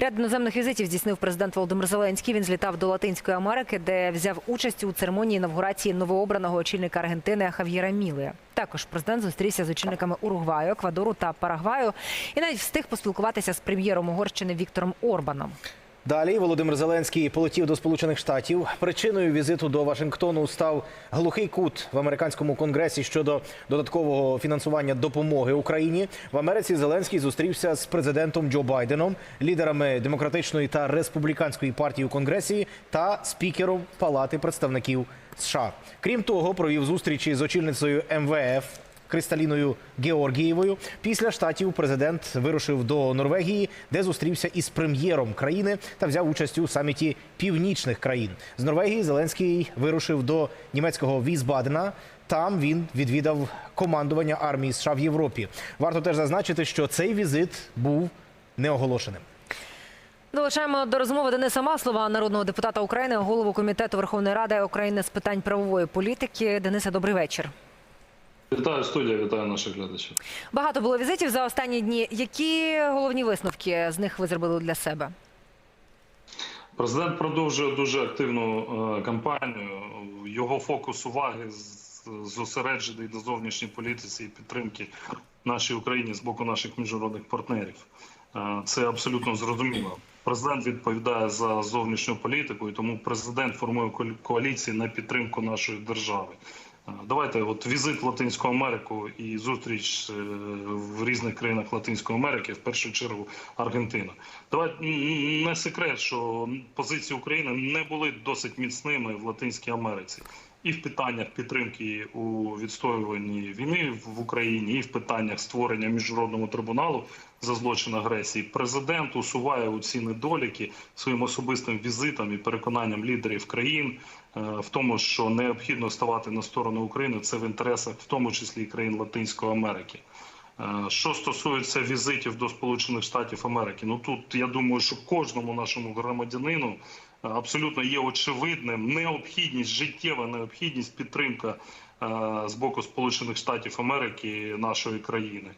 Ряд іноземних візитів здійснив президент Володимир Зеленський. Він злітав до Латинської Америки, де взяв участь у церемонії інавгурації новообраного очільника Аргентини Хав'єра Мілея. Також президент зустрівся з очільниками Уругваю, Еквадору та Парагваю і навіть встиг поспілкуватися з прем'єром Угорщини Віктором Орбаном. Далі Володимир Зеленський полетів до Сполучених Штатів. Причиною візиту до Вашингтону став глухий кут в американському конгресі щодо додаткового фінансування допомоги Україні. В Америці Зеленський зустрівся з президентом Джо Байденом, лідерами демократичної та республіканської партії у конгресі та спікером Палати представників США. Крім того, провів зустрічі з очільницею МВФ. Кристаліною Георгієвою. Після штатів президент вирушив до Норвегії, де зустрівся із прем'єром країни та взяв участь у саміті північних країн. З Норвегії Зеленський вирушив до німецького Візбадена. Там він відвідав командування армії США в Європі. Варто теж зазначити, що цей візит був неоголошеним. Долучаємо до розмови Дениса Маслова, народного депутата України, голову комітету Верховної Ради України з питань правової політики. Дениса, добрий вечір. Вітаю студія, вітаю наших глядачів. Багато було візитів за останні дні. Які головні висновки з них ви зробили для себе? Президент продовжує дуже активну е, кампанію. Його фокус уваги зосереджений на зовнішній політиці і підтримки нашій Україні з боку наших міжнародних партнерів. Е, Це абсолютно зрозуміло. Президент відповідає за зовнішню політику, і тому президент формує коалі- коаліції на підтримку нашої держави. Е, Давайте, от візит в Латинську Америку і зустріч е, в різних країнах Латинської Америки, в першу чергу Аргентина. Давайте не секрет, що позиції України не були досить міцними в Латинській Америці. І в питаннях підтримки у відстоюванні війни в Україні, і в питаннях створення міжнародного трибуналу за злочин агресії, президент усуває у ці недоліки своїм особистим візитом і переконанням лідерів країн е, в тому, що необхідно ставати на сторону України. Це в інтересах, в тому числі і країн Латинської Америки. Е, Що стосується візитів до Сполучених Штатів Америки, ну тут я думаю, що кожному нашому громадянину абсолютно є очевидним необхідність, життєва необхідність підтримка е, з боку Сполучених Штатів Америки нашої країни.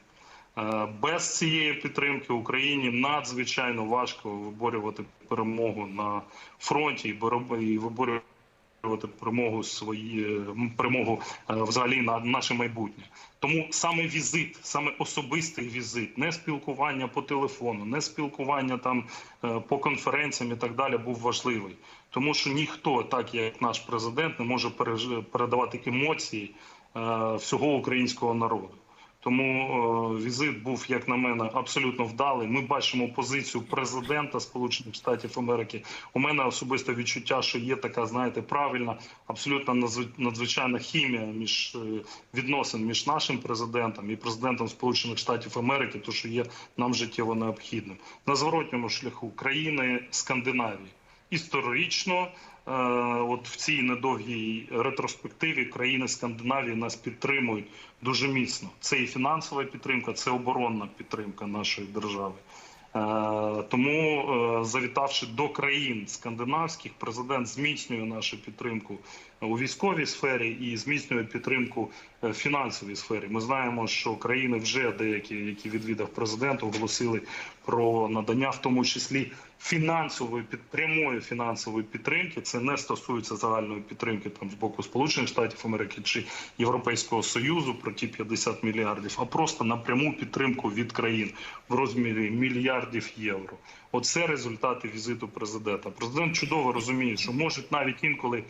Е, Без цієї підтримки Україні надзвичайно важко виборювати перемогу на фронті і виборювати перемогу свої перемогу е, взагалі на наше майбутнє. Тому саме візит, саме особистий візит, не спілкування по телефону, не спілкування там е, по конференціям і так далі, був важливий. Тому що ніхто, так як наш президент, не може передавати емоції е, всього українського народу. Тому е, візит був, як на мене, абсолютно вдалий. Ми бачимо позицію президента Сполучених Штатів Америки. У мене особисте відчуття, що є така, знаєте, правильна, абсолютно надзв- надзвичайна хімія між е, відносин між нашим президентом і президентом Сполучених Штатів Америки, то що є нам життєво необхідним на зворотньому шляху країни Скандинавії історично. Е, От в цій недовгій ретроспективі країни Скандинавії нас підтримують дуже міцно. Це і фінансова підтримка, це оборонна підтримка нашої держави. Е, Тому, е, завітавши до країн скандинавських, президент зміцнює нашу підтримку у військовій сфері і зміцнює підтримку е, фінансовій сфері. Ми знаємо, що країни вже деякі, які відвідав президент, оголосили про надання, в тому числі фінансової під прямої фінансової підтримки. Це не стосується загальної підтримки там з боку Сполучених Штатів Америки чи Європейського Союзу про ті 50 мільярдів, а просто напряму підтримку від країн в розмірі мільярдів євро. Оце результати візиту президента. Президент чудово розуміє, що можуть навіть інколи,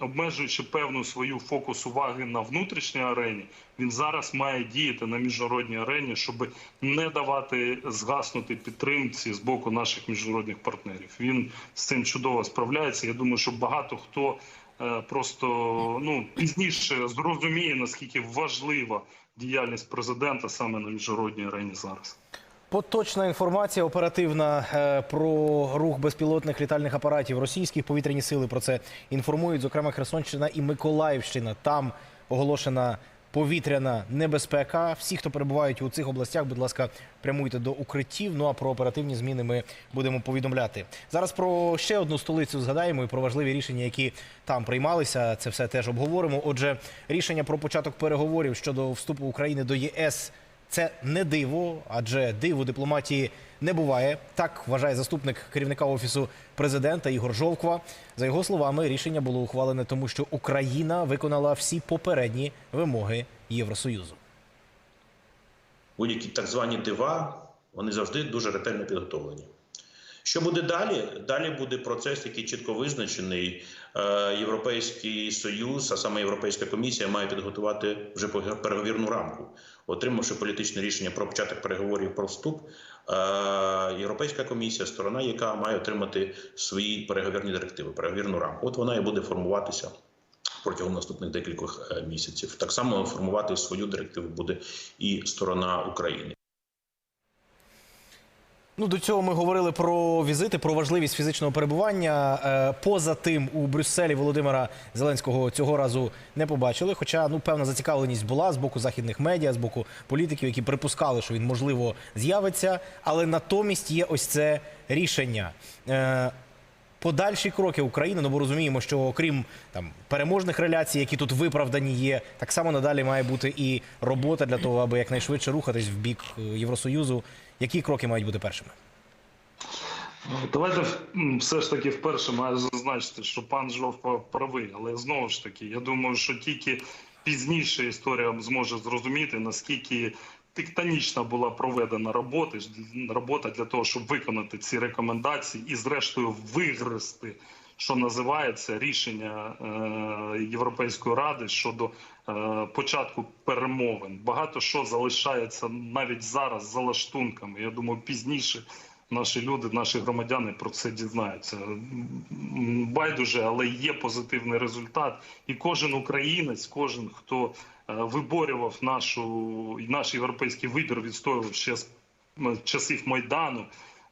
обмежуючи певну свою фокус уваги на внутрішній арені, він зараз має діяти на міжнародній арені, щоб не давати згаснути підтримці з боку наших міжнародних партнерів. Він з цим чудово справляється. Я думаю, що багато хто е, просто ну пізніше зрозуміє наскільки важлива діяльність президента саме на міжнародній арені зараз. Поточна інформація оперативна е, про рух безпілотних літальних апаратів. Російські повітряні сили про це інформують. Зокрема, Херсонщина і Миколаївщина. Там оголошена повітряна небезпека. Всі, хто перебувають у цих областях, будь ласка, прямуйте до укриттів. Ну а про оперативні зміни ми будемо повідомляти. Зараз про ще одну столицю згадаємо і про важливі рішення, які там приймалися. Це все теж обговоримо. Отже, рішення про початок переговорів щодо вступу України до ЄС. Це не диво, адже диво дипломатії не буває. Так вважає заступник керівника офісу президента Ігор Жовква. За його словами, рішення було ухвалене тому, що Україна виконала всі попередні вимоги Євросоюзу. будь-які так звані дива, вони завжди дуже ретельно підготовлені. Що буде далі? Далі буде процес, який чітко визначений. Е, Європейський союз, а саме Європейська комісія, має підготувати вже переговірну рамку, отримавши політичне рішення про початок переговорів про вступ. е, Європейська комісія, сторона, яка має отримати свої переговірні директиви, переговірну рамку. От вона і буде формуватися протягом наступних декількох е, місяців. Так само формувати свою директиву буде і сторона України. Ну, до цього ми говорили про візити, про важливість фізичного перебування. Е, Поза тим, у Брюсселі Володимира Зеленського цього разу не побачили. Хоча ну певна зацікавленість була з боку західних медіа, з боку політиків, які припускали, що він можливо з'явиться. Але натомість є ось це рішення. Подальші кроки України, ну бо розуміємо, що окрім там переможних реляцій, які тут виправдані є, так само надалі має бути і робота для того, аби якнайшвидше рухатись в бік е, Євросоюзу. Які кроки мають бути першими? Давайте все ж таки вперше маю зазначити, що пан Жовка правий, але знову ж таки, я думаю, що тільки пізніше історія зможе зрозуміти, наскільки тектонічна була проведена робота, робота для того, щоб виконати ці рекомендації і, зрештою, вигрести, що називається рішення е, Європейської ради щодо е, початку перемовин. Багато що залишається навіть зараз за лаштунками. Я думаю, пізніше наші люди, наші громадяни про це дізнаються. Байдуже, але є позитивний результат, і кожен українець, кожен хто е, виборював нашу наш європейський вибір, відстоював ще з часів майдану.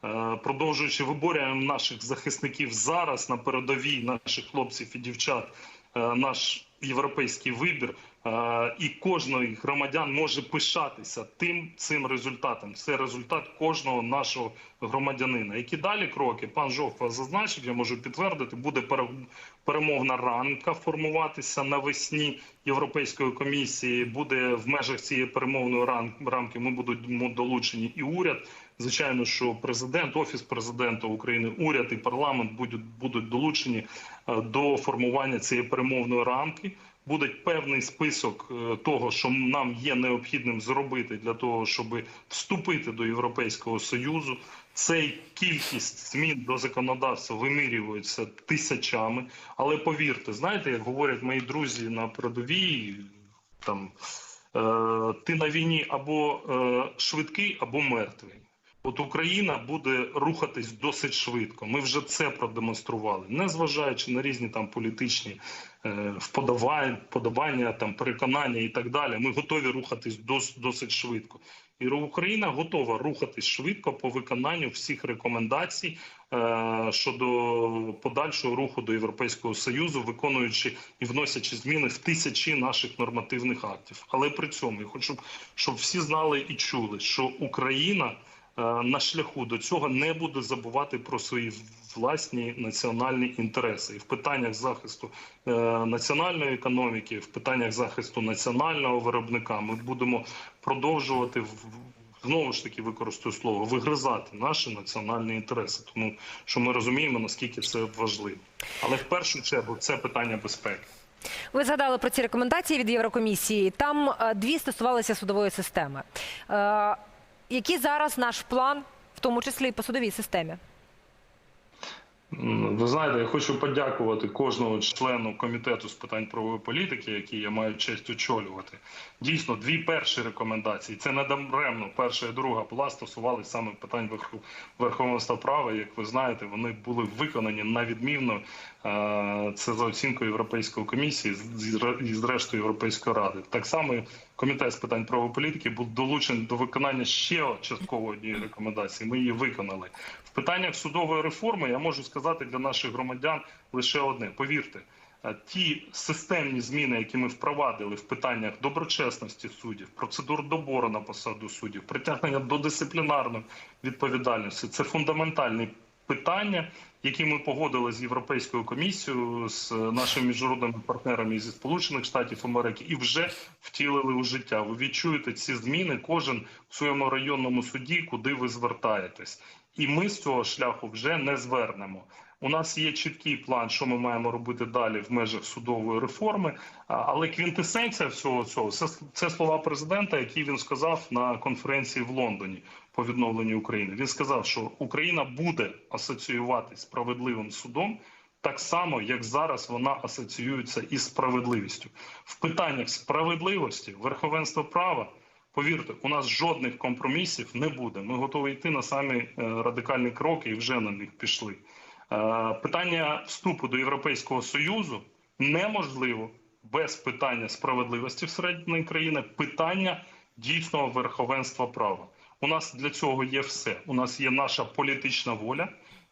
е, Продовжуючи виборюємо наших захисників зараз на передовій, наших хлопців і дівчат, е, наш європейський вибір, е, і кожний громадян може пишатися тим цим результатом. Це результат кожного нашого громадянина. Які далі кроки? Пан Жовква зазначив, я можу підтвердити, буде перемовна рамка формуватися навесні Європейської комісії. Буде в межах цієї перемовної рам- рамки. Ми будемо долучені і уряд. Звичайно, що президент, офіс президента України, уряд і парламент будуть будуть долучені е, до формування цієї перемовної рамки. Буде певний список е, того, що нам є необхідним зробити для того, щоб вступити до Європейського союзу. Цей кількість змін до законодавства вимірюється тисячами. Але повірте, знаєте, як говорять мої друзі на передовій, там е, ти на війні або е, швидкий, або мертвий. От Україна буде рухатись досить швидко. Ми вже це продемонстрували, незважаючи на різні там політичні е, вподобання, вподобання, там переконання і так далі. Ми готові рухатись дос, досить швидко. І Україна готова рухатись швидко по виконанню всіх рекомендацій е, щодо подальшого руху до Європейського союзу, виконуючи і вносячи зміни в тисячі наших нормативних актів. Але при цьому я хочу, щоб всі знали і чули, що Україна на шляху до цього не буде забувати про свої власні національні інтереси і в питаннях захисту е, національної економіки, в питаннях захисту національного виробника. Ми будемо продовжувати знову ж таки використаю слово вигризати наші національні інтереси, тому що ми розуміємо наскільки це важливо. Але в першу чергу це питання безпеки. Ви згадали про ці рекомендації від Єврокомісії. Там е, дві стосувалися судової системи. Який зараз наш план, в тому числі і по судовій системі? Ви знаєте, я хочу подякувати кожному члену комітету з питань правової політики, який я маю честь очолювати. Дійсно, дві перші рекомендації. Це недаремно. Перша і друга була стосувалися саме питань верховенства права. Як ви знаєте, вони були виконані на відмінно. Це за оцінкою Європейської комісії і зрештою Європейської ради. Так само комітет з питань правової політики був долучений до виконання ще частково однієї рекомендації. Ми її виконали. В питаннях судової реформи я можу сказати для наших громадян лише одне: повірте. Ті системні зміни, які ми впровадили в питаннях доброчесності суддів, процедур добору на посаду суддів, притягнення до дисциплінарної відповідальності, це фундаментальний питання, які ми погодили з Європейською комісією, з нашими міжнародними партнерами зі Сполучених Штатів Америки, і вже втілили у життя. Ви відчуєте ці зміни кожен в своєму районному суді, куди ви звертаєтесь, і ми з цього шляху вже не звернемо. У нас є чіткий план, що ми маємо робити далі в межах судової реформи. Але квінтесенція всього цього це, слова президента, які він сказав на конференції в Лондоні по відновленню України. Він сказав, що Україна буде асоціюватись справедливим судом. Так само, як зараз вона асоціюється із справедливістю в питаннях справедливості, верховенства права. Повірте, у нас жодних компромісів не буде. Ми готові йти на самі е, радикальні кроки і вже на них пішли. Е, Питання вступу до Європейського союзу неможливо без питання справедливості всередині країни, питання дійсного верховенства права. У нас для цього є все. У нас є наша політична воля,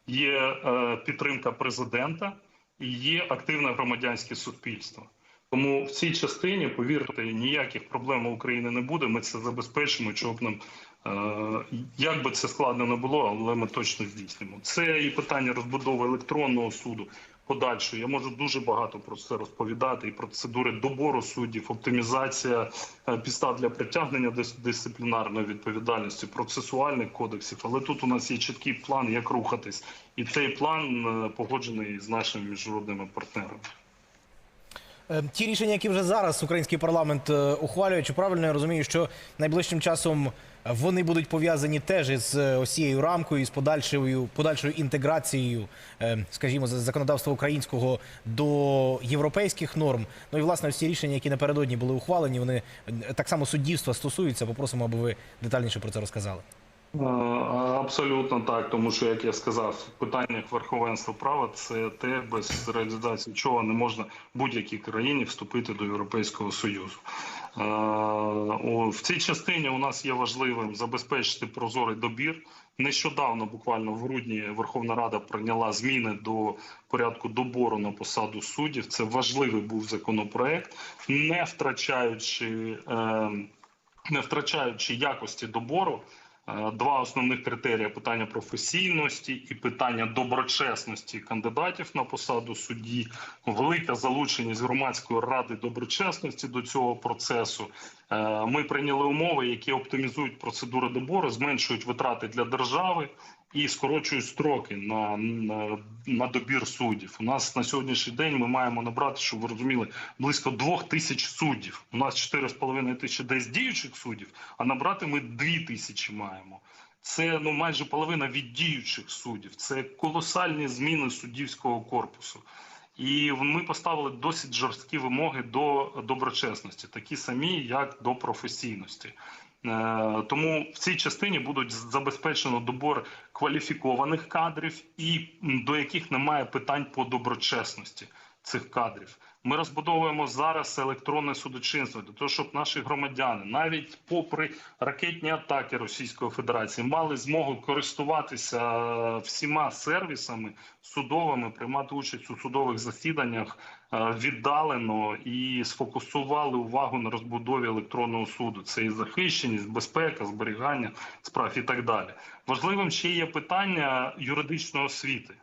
є е, підтримка президента і є активне громадянське суспільство. Тому в цій частині, повірте, ніяких проблем у України не буде. Ми це забезпечимо, чого б нам е, як би це складно не було, але ми точно здійснимо. Це і питання розбудови електронного суду. Подальшої я можу дуже багато про це розповідати. І процедури добору суддів, оптимізація е, підстав для притягнення дис- дисциплінарної відповідальності, процесуальних кодексів. Але тут у нас є чіткий план, як рухатись, і цей план е, погоджений з нашими міжнародними партнерами. Е, Ті рішення, які вже зараз український парламент е, ухвалює, чи правильно я розумію, що найближчим часом вони будуть пов'язані теж із е, ось цією рамкою, з подальшою подальшою інтеграцією, е, скажімо, законодавства українського до європейських норм. Ну і власне ці рішення, які напередодні були ухвалені, вони е, так само суддівства стосуються. Попросимо, аби ви детальніше про це розказали. Е, Абсолютно так, тому що, як я сказав, в питаннях верховенства права це те, без реалізації чого не можна будь-якій країні вступити до Європейського Союзу. Е, В цій частині у нас є важливим забезпечити прозорий добір. Нещодавно, буквально в грудні, Верховна Рада прийняла зміни до порядку добору на посаду суддів. Це важливий був законопроект, не втрачаючи. е, не втрачаючи якості добору, два основних критерії: питання професійності і питання доброчесності кандидатів на посаду судді, велика залученість громадської ради доброчесності до цього процесу. Е, Ми прийняли умови, які оптимізують процедури добору, зменшують витрати для держави. І скорочують строки на, на, на добір суддів. У нас на сьогоднішній день ми маємо набрати, щоб ви розуміли, близько двох тисяч суддів. У нас 4,5 тисячі десь діючих суддів, а набрати ми 2 тисячі маємо. Це ну майже половина від діючих суддів. Це колосальні зміни суддівського корпусу. І ми поставили досить жорсткі вимоги до доброчесності, такі самі, як до професійності. Е, Тому в цій частині будуть забезпечено добор кваліфікованих кадрів, і до яких немає питань по доброчесності цих кадрів. Ми розбудовуємо зараз електронне судочинство для того, щоб наші громадяни, навіть попри ракетні атаки Російської Федерації, мали змогу користуватися е, всіма сервісами судовими, приймати участь у судових засіданнях е, віддалено і сфокусували увагу на розбудові електронного суду. Це і захищеність, безпека, зберігання справ і так далі. Важливим ще є питання юридичної освіти.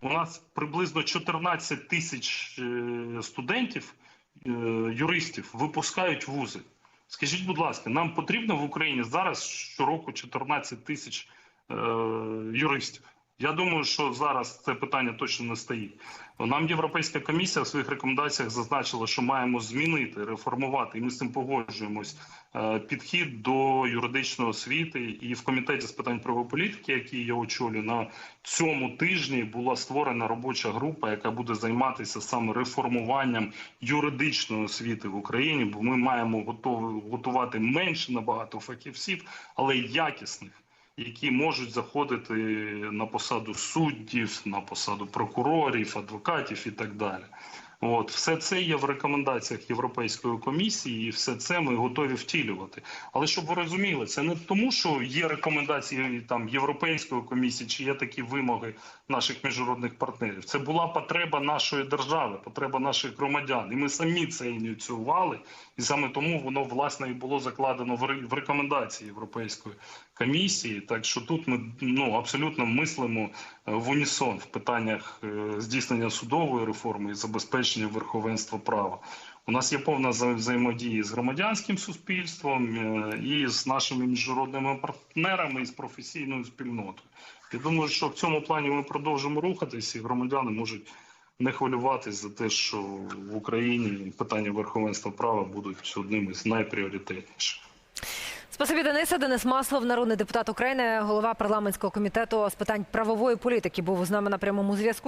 У нас приблизно 14 тисяч е, студентів, е, юристів випускають вузи. Скажіть, будь ласка, нам потрібно в Україні зараз щороку 14 тисяч е, юристів. Я думаю, що зараз це питання точно не стоїть. Нам Європейська комісія в своїх рекомендаціях зазначила, що маємо змінити, реформувати, і ми з цим погоджуємось. е, Підхід до юридичної освіти і в комітеті з питань правової політики, який я очолюю, на цьому тижні була створена робоча група, яка буде займатися саме реформуванням юридичної освіти в Україні. Бо ми маємо готувати менше набагато фахівців, але якісних які можуть заходити на посаду суддів, на посаду прокурорів, адвокатів і так далі. От все це є в рекомендаціях Європейської комісії, і все це ми готові втілювати. Але щоб ви розуміли, це не тому, що є рекомендації там Європейської комісії, чи є такі вимоги наших міжнародних партнерів. Це була потреба нашої держави, потреба наших громадян, і ми самі це ініціювали, і саме тому воно власне і було закладено в рекомендації Європейської комісії. Так що тут ми ну абсолютно мислимо е, в унісон в питаннях е, здійснення судової реформи і забезпечення верховенства права. У нас є повна вза- взаємодія з громадянським суспільством е, і з нашими міжнародними партнерами і з професійною спільнотою. Я думаю, що в цьому плані ми продовжимо рухатись, і громадяни можуть не хвилюватись за те, що в Україні питання верховенства права будуть одним із найпріоритетніших. Спасибі, Дениса. Денис Маслов, народний депутат України, голова парламентського комітету з питань правової політики, був з нами на прямому зв'язку.